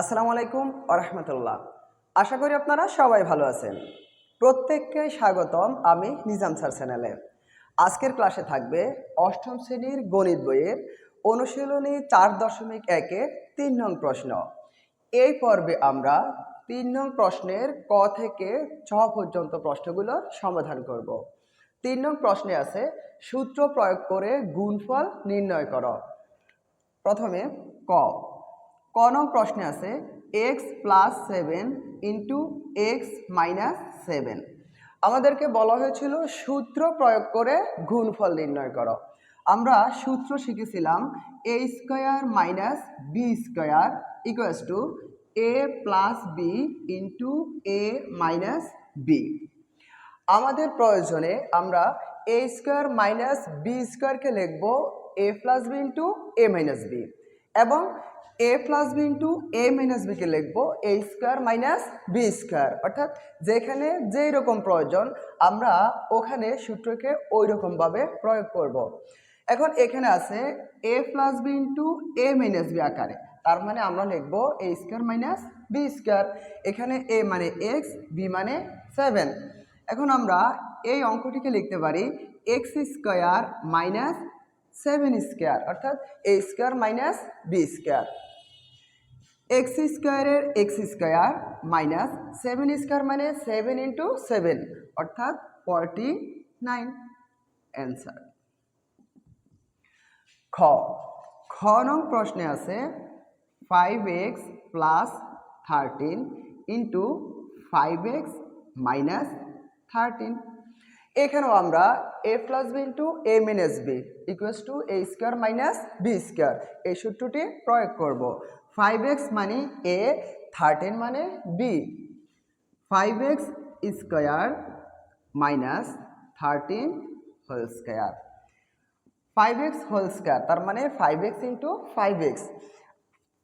আসসালামু আলাইকুম আরহামতুল্লাহ আশা করি আপনারা সবাই ভালো আছেন। প্রত্যেককে স্বাগতম আমি নিজাম স্যার চ্যানেলে। আজকের ক্লাসে থাকবে অষ্টম শ্রেণির গণিত বইয়ের অনুশীলনী চার দশমিক একের তিন নং প্রশ্ন। এই পর্বে আমরা তিন নং প্রশ্নের ক থেকে ছ পর্যন্ত প্রশ্নগুলোর সমাধান করব। তিন নং প্রশ্নে আছে, সূত্র প্রয়োগ করে গুণফল নির্ণয় কর। প্রথমে ক। ক নং প্রশ্নে আছে x plus seven into x minus seven আমাদেরকে বলা হয়েছিল সূত্র প্রয়োগ করে গুণফল নির্ণয় করো। আমরা সূত্র শিখেছিলাম a square minus b square equals to a plus b into a minus b আমাদের প্রয়োজনে আমরা এ স্কোয়ার মাইনাস বি স্কোয়ারকে লিখব a plus b into a minus b এবং a plus b into a minus বিকে লিখব a square minus b square অর্থাৎ যেখানে যেই রকম প্রয়োজন, আমরা ওখানে সূত্রকে ওই রকমভাবে প্রয়োগ করব। এখন এখানে আছে a plus b into a minus b আকারে। তার মানে আমরা লিখব a square minus b square এখানে এ মানে এক্স বি মানে সেভেন এখন আমরা এই অঙ্কটিকে লিখতে পারি x square minus seven square, অর্থাৎ a square minus b square. X স্কোয়ারের x square minus seven square মানে সেভেন ইন্টু সেভেন, অর্থাৎ ফর্টি নাইন, অ্যান্সার। খ খ নং প্রশ্নে আছে five x plus thirteen into five x minus thirteen. এখানেও আমরা a plus b into a minus b equals to a square minus b square এই সূত্রটি প্রয়োগ করব। ফাইভ এক্স মানে এ থার্টিন মানে b five x square minus thirteen whole square five x whole square তার মানে five x into five x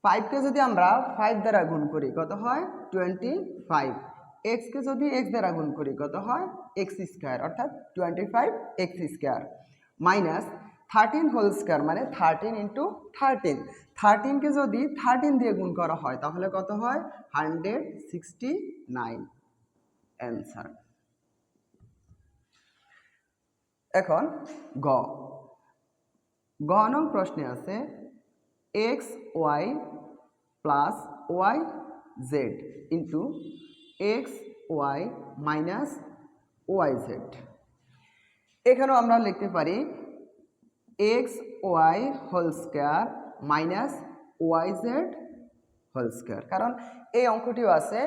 ফাইভকে যদি আমরা ফাইভ দ্বারা গুণ করি, কত হয়? টোয়েন্টি ফাইভ এক্সকে যদি এক্স দ্বারা গুণ করি, কত হয়? এক্স স্কোয়ার অর্থাৎ twenty five x square minus thirteen whole square মানে থার্টিন ইন্টু থার্টিন থার্টিনকে যদি থার্টিন দিয়ে গুণ করা হয়, তাহলে কত হয়? হান্ড্রেড সিক্সটি নাইন অ্যান্সার এখন গ। গ নং প্রশ্নে আছে x y plus y z into x y minus y z. এখানেও আমরা লিখতে পারি x y whole square minus y z whole square. কারণ এই অঙ্কটিও আছে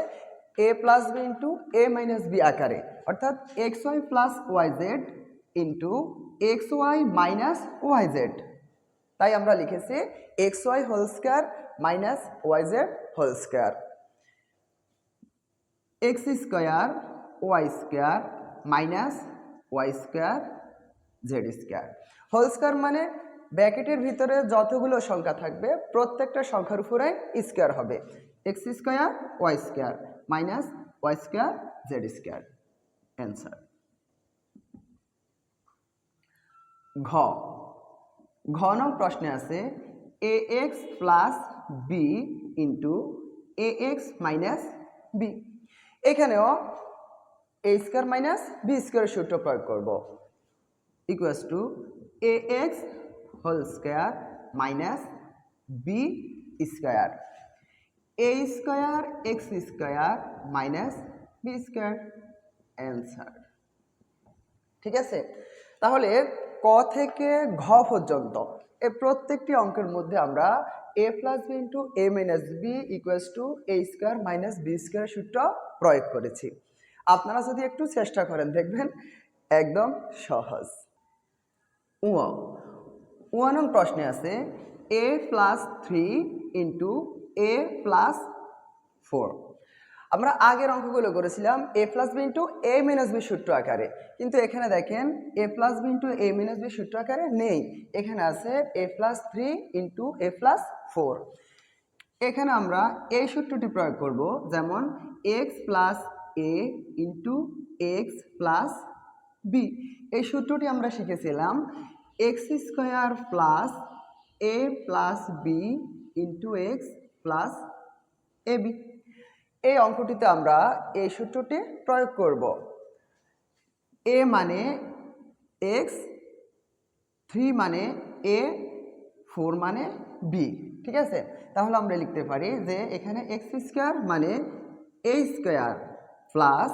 a plus b into a minus b আকারে। অর্থাৎ x y plus y z into x y minus y z. তাই আমরা লিখেছি x y whole square minus y z whole square. X square y square minus y square z square whole square মানে ব্র্যাকেটের ভিতরে যতগুলো সংখ্যা থাকবে, প্রত্যেকটা সংখ্যার উপরে স্কোয়ার হবে। X square y square minus y square z square answer ঘ। ঘ নং প্রশ্নে আছে a x plus b into a x minus b এখানেও এ স্কোয়ার মাইনাস বি স্কোয়ারের সূত্র প্রয়োগ করব। Equals to a x whole square minus b square a square x square minus b square answer ঠিক আছে? তাহলে ক থেকে ঘ পর্যন্ত এই প্রত্যেকটি অঙ্কের মধ্যে আমরা a plus b into a minus b equals to a square minus b square সূত্র প্রয়োগ করেছি। আপনারা যদি একটু চেষ্টা করেন, দেখবেন একদম সহজ। উয়া ওয়ানং প্রশ্নে আছে a plus three into a plus four আমরা আগের অঙ্কগুলো করেছিলাম a plus b into a minus b সূত্র আকারে। কিন্তু এখানে দেখেন a plus b into a minus b সূত্র আকারে নেই। এখানে আছে a plus three into a plus four এখানে আমরা এই সূত্রটি প্রয়োগ করব, যেমন x plus a into x plus b এই সূত্রটি আমরা শিখেছিলাম x square plus a plus b into x plus a b এই অঙ্কটিতে আমরা এই সূত্রটি প্রয়োগ করব। এ মানে এক্স থ্রি মানে এ ফোর মানে বি ঠিক আছে? তাহলে আমরা লিখতে পারি যে এখানে এক্স স্কোয়ার মানে a square plus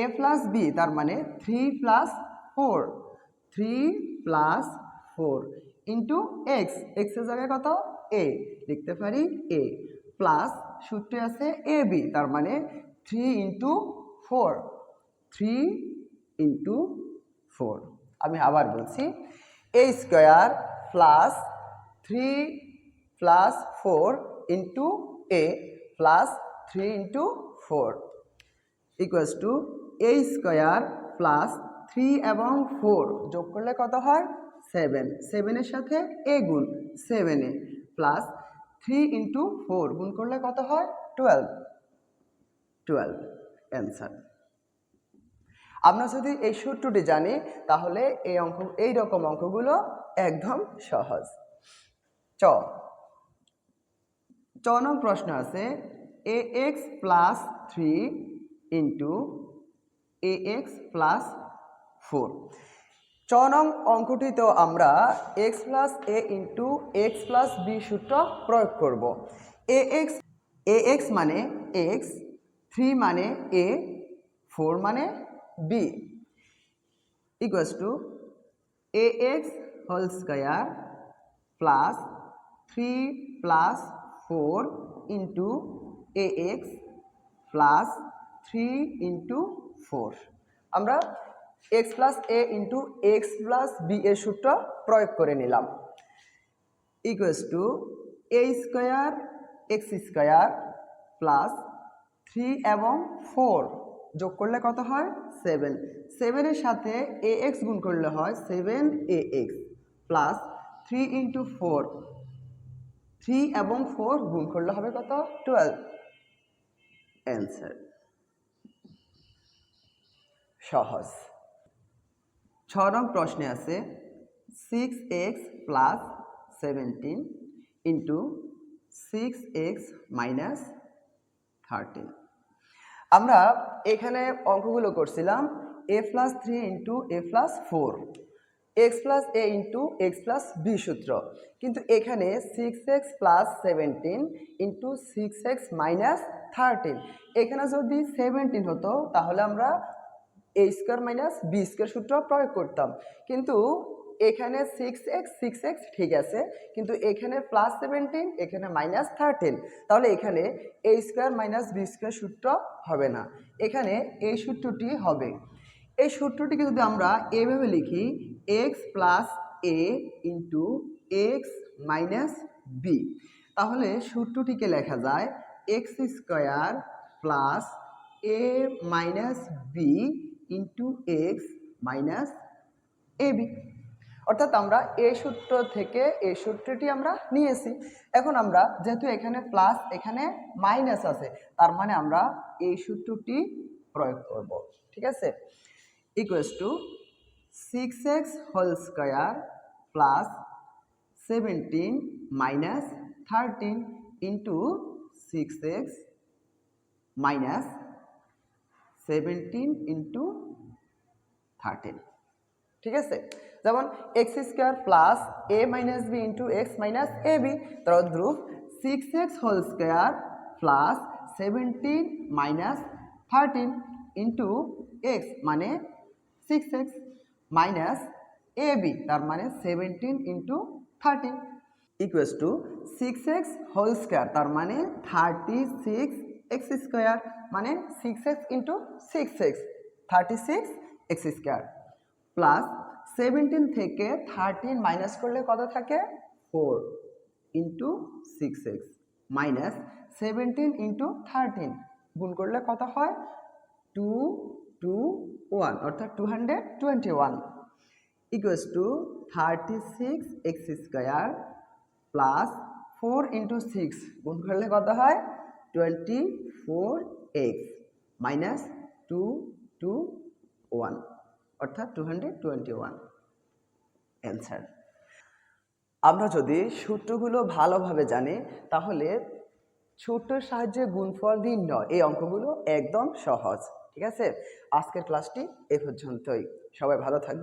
a plus b তার মানে three plus four three plus four into x এক্সের জায়গায় কত? এ লিখতে পারি এ প্লাস সূত্রে আছে এ বি তার মানে three into four three into four আমি আবার বলছি a square plus three plus four into a plus three into four equals to a square plus three এবং ফোর যোগ করলে কত হয়? সেভেন সেভেনের সাথে এ গুণ সেভেনে প্লাস থ্রি ইন্টু ফোর গুণ করলে কত হয়? টুয়েলভ টুয়েলভ অ্যান্সার আমরা যদি এই সূত্রটি জানি, তাহলে এই অঙ্ক, এই রকম অঙ্কগুলো একদম সহজ। চ। চ নং প্রশ্ন আছে a x plus three into a x plus four চ নং অঙ্কটিতেও আমরা x plus a into x plus b সূত্র প্রয়োগ করব। এ এক্স এ এক্স মানে এক্স থ্রি মানে এ ফোর মানে b equals to a x whole square plus three plus four into a x plus three into four আমরা x plus a into x plus b এর সূত্র প্রয়োগ করে নিলাম। Equals to a square x square plus three এবং four যোগ করলে কত হয়? সেভেন সেভেনের সাথে এ এক্স গুণ করলে হয় seven a x plus three into four three এবং ফোর গুণ করলে হবে কত? টুয়েলভ অ্যান্সার সহজ। ছ নং প্রশ্নে আছে six x plus seventeen into six x minus thirteen আমরা এখানে অঙ্কগুলো করছিলাম a plus three into a plus four x plus a into x plus b সূত্র। কিন্তু এখানে six x plus seventeen into six x minus thirteen এখানে যদি seventeen হতো, তাহলে আমরা a square minus b square সূত্র প্রয়োগ করতাম। কিন্তু এখানে সিক্স এক্স সিক্স এক্স ঠিক আছে। কিন্তু এখানে প্লাস সেভেন্টিন এখানে মাইনাস থার্টিন তাহলে এখানে a square minus b square সূত্র হবে না। এখানে এই সূত্রটি হবে। এই সূত্রটিকে যদি আমরা এভাবে লিখি x plus a into x minus b তাহলে সূত্রটিকে লেখা যায় x square plus a minus b into x minus a b অর্থাৎ আমরা এই সূত্র থেকে এই সূত্রটি আমরা নিয়েছি। এখন আমরা, যেহেতু এখানে প্লাস এখানে মাইনাস আছে, তার মানে আমরা এই সূত্রটি প্রয়োগ করব, ঠিক আছে? Equals to six x whole square plus seventeen minus thirteen into six x minus seventeen into thirteen ঠিক আছে? যেমন x square plus a minus b into x minus a b তদ্রুপ six x whole square plus seventeen minus thirteen into x মানে six x minus a b তার মানে seventeen into thirteen equals to six x whole square তার মানে thirty six x square মানে six x into six x thirty six x square plus seventeen থেকে thirteen minus করলে কত থাকে? Four into six x minus seventeen into thirteen গুণ করলে কত হয়? টু টু ওয়ান অর্থাৎ two hundred twenty one equals to thirty six x square plus four into six গুণ করলে কত হয়? Twenty four x minus two two one অর্থাৎ two hundred twenty one answer আমরা যদি সূত্রগুলো ভালোভাবে জানি, তাহলে ছোট্টর সাহায্যে গুণফল নির্ণয়, এই অঙ্কগুলো একদম সহজ, ঠিক আছে? আজকের ক্লাসটি এ পর্যন্তই। সবাই ভালো থাকবে